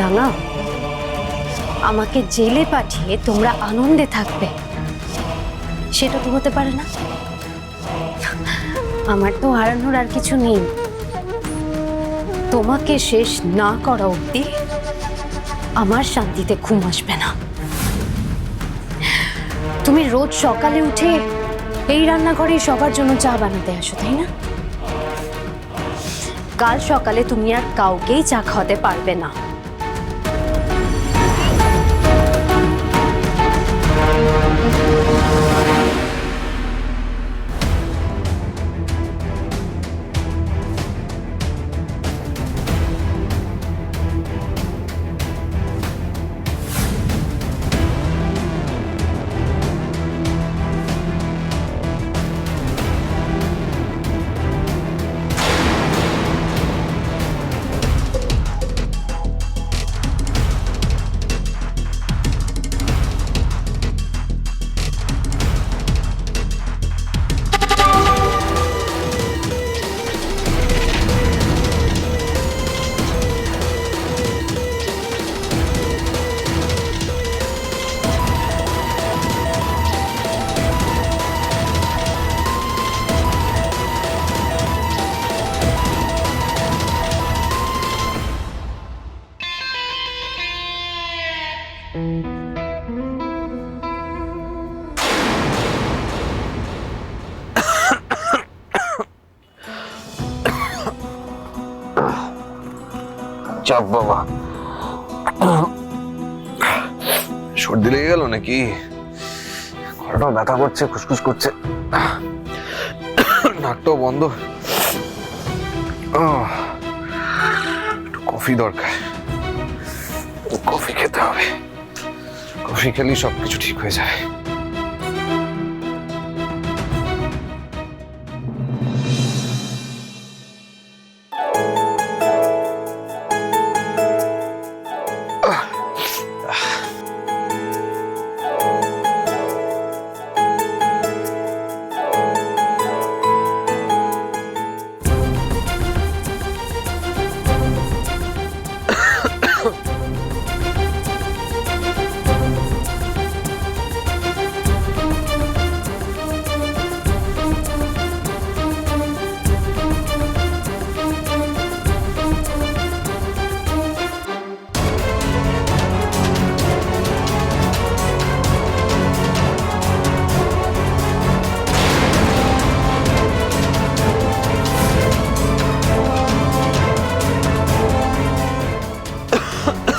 রাঙা। আমাকে জেলে পাঠিয়ে তোমরা আনন্দে থাকবে। সেটা তো হতে পারে না। আমার তো হারানোর আর কিছু নেই। তোমাকে শেষ না করা অবধি আমার শান্তিতে ঘুম আসবে না। তুমি রোজ সকালে উঠে এই রান্নাঘরে সবার জন্য চা বানাতে আসো, তাই না? কাল সকালে তুমি আর কাউকেই চা খাওয়াতে পারবে না। চাপ বাবা। সর্দি লেগে গেল নাকি? গলাটাও ব্যথা করছে, খুসখুস করছে। নাকটাও বন্ধ। একটু কফি দরকার। কফি খেতে হবে। কফি খেলেই সবকিছু ঠিক হয়ে যায়।